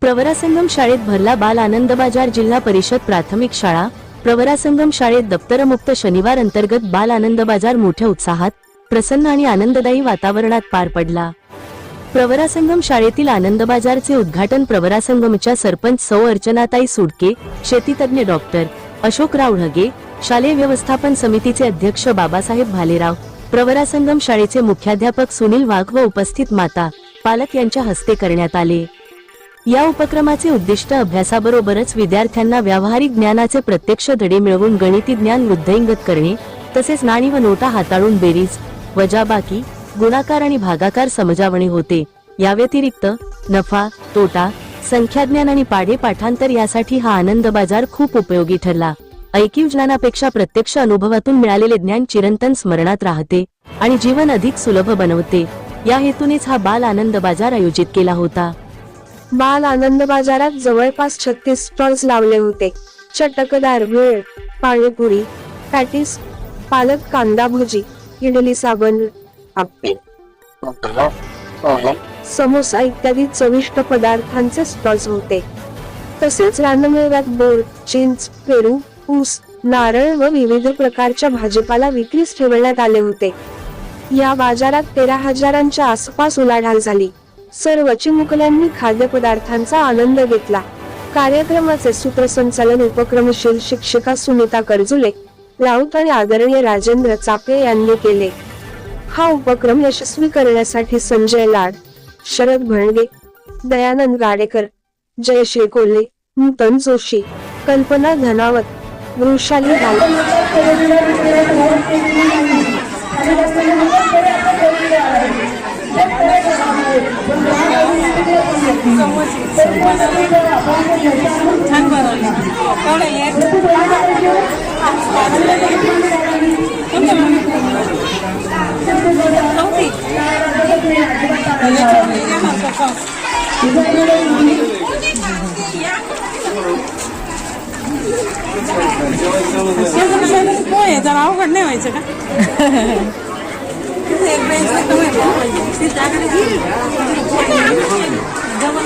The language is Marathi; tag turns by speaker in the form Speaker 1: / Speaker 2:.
Speaker 1: प्रवरासंगम शाळेत भरला बाल आनंद बाजार जिल्हा परिषद प्राथमिक शाळा. प्रवरासंगम शाळेत दप्तरमुक्त शनिवार अंतर्गत बाल आनंद बाजार मोठ्या उत्साहात प्रसन्न आणि आनंददायी वातावरणात पार पडला. प्रवरासंगम शाळेतील आनंद बाजारचे उद्घाटन प्रवरासंगमच्या सरपंच सौ अर्चनाताई सुडके शेतीतज्ञ डॉक्टर अशोकराव ढगे शालेय व्यवस्थापन समितीचे अध्यक्ष बाबासाहेब भालेराव प्रवरासंगम शाळेचे मुख्याध्यापक सुनील वाघ व उपस्थित माता पालक यांच्या हस्ते करण्यात आले. या उपक्रमाचे उद्दिष्ट अभ्यासाबरोबरच विद्यार्थ्यांना व्यावहारिक ज्ञानाचे प्रत्यक्ष धडे मिळवून गणिती ज्ञान वृद्धिंगत करणे तसेच नाणी व नोटा हाताळून बेरीज वजाबाकी गुणाकार आणि भागाकार समजावणी होते. या व्यतिरिक्त नफा तोटा संख्याज्ञान आणि पाढे पाठांतर यासाठी हा आनंद बाजार खूप उपयोगी ठरला. ऐकीव ज्ञानापेक्षा प्रत्यक्ष अनुभवातून मिळालेले ज्ञान चिरंतन स्मरणात राहते आणि जीवन अधिक सुलभ बनवते. या हेतूनेच हा बाल आनंद बाजार आयोजित केला होता.
Speaker 2: बाल आनंद बाजारात जवळपास छत्तीस स्टॉल्स लावले होते. चटकदार भेळ पाणीपुरी पॅटीस पालक कांदा भजी इडली साबण आप्पे समोसा इत्यादी चविष्ट पदार्थांचे स्टॉल्स होते. तसेच रानमेळ्यात बोर चिंच पेरू ऊस नारळ व विविध प्रकारच्या भाजीपाला विक्रीस ठेवण्यात आले होते. या बाजारात तेरा हजारांच्या आसपास उलाढाल झाली. सर्व चिमुकल्यांनी खाद्यपदार्थांचा आनंद घेतला. कार्यक्रमाचे सूत्रसंचालन उपक्रमशील शिक्षिका सुनीता करजुले राऊत आणि आदरणीय राजेंद्र चापे यांनी केले. हा उपक्रम यशस्वी करण्यासाठी संजय लाड शरद भणगे दयानंद गाडेकर जयश्री कोल्हे नूतन जोशी कल्पना धनावत वृषाली गाव
Speaker 3: छान पोहे जरा अवघड नाही व्हायचं का जवळ